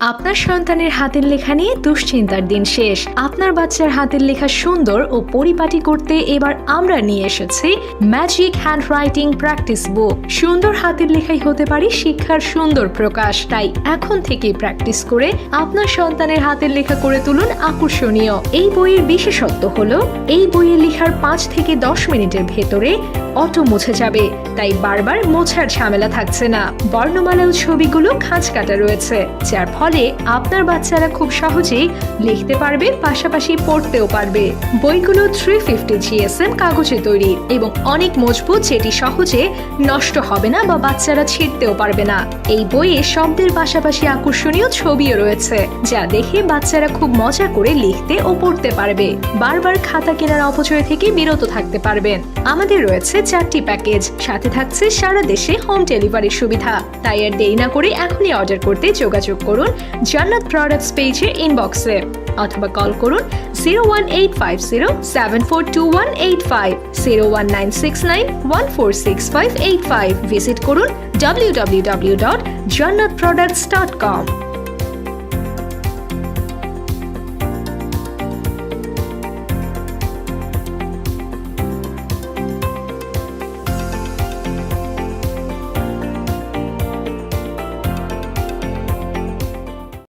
আপনার সন্তানের হাতের লেখা নিয়ে দুশ্চিন্তার দিন শেষ। আপনার বাচ্চার হাতের লেখা সুন্দর ও পরিপাটি করতে এবার আমরা নিয়ে এসেছি magic hand writing practice book সুন্দর হাতের লেখাই হতে পারে শিক্ষার সুন্দর প্রকাশ। তাই এখন থেকেই প্র্যাকটিস করে আপনার সন্তানের হাতের লেখা করে তুলুন আকর্ষণীয়। এই বইয়ের বিশেষত্ব হলো, এই বইয়ের লেখার পাঁচ থেকে দশ মিনিটের ভেতরে অটো মুছে যাবে। তাই বারবার মোছার ঝামেলা থাকছে না। বর্ণমালা ও ছবিগুলো খাঁজ কাটা রয়েছে, যার ফলে আপনার বাচ্চারা খুব সহজেই লিখতে পারবে, পাশাপাশি পড়তেও পারবে। বইগুলো থ্রি ফিফটি জিএসএম কাগজে তৈরি এবং অনেক মজবুত, যেটি সহজে নষ্ট হবে না বা বাচ্চারা ছিঁড়তেও পারবে না। এই বইয়ে শব্দের পাশাপাশি আকর্ষণীয় ছবিও রয়েছে, যা দেখে বাচ্চারা খুব মজা করে লিখতে ও পড়তে পারবে। বারবার খাতা কেনার অপচয় থেকে বিরত থাকতে পারবেন। আমাদের রয়েছে চারটি প্যাকেজ। সাথে থাকছে সারা দেশে হোম ডেলিভারির সুবিধা। তাই আর দেরি না করে এখনই অর্ডার করতে যোগাযোগ করুন জান্নাত প্রোডাক্টস পেজের ইনবক্সে অথবা কল করুন zero one eight five zero seven four two one eight five zero one nine six nine one four six five eight five visit করুন W W W dot Jannat products dot com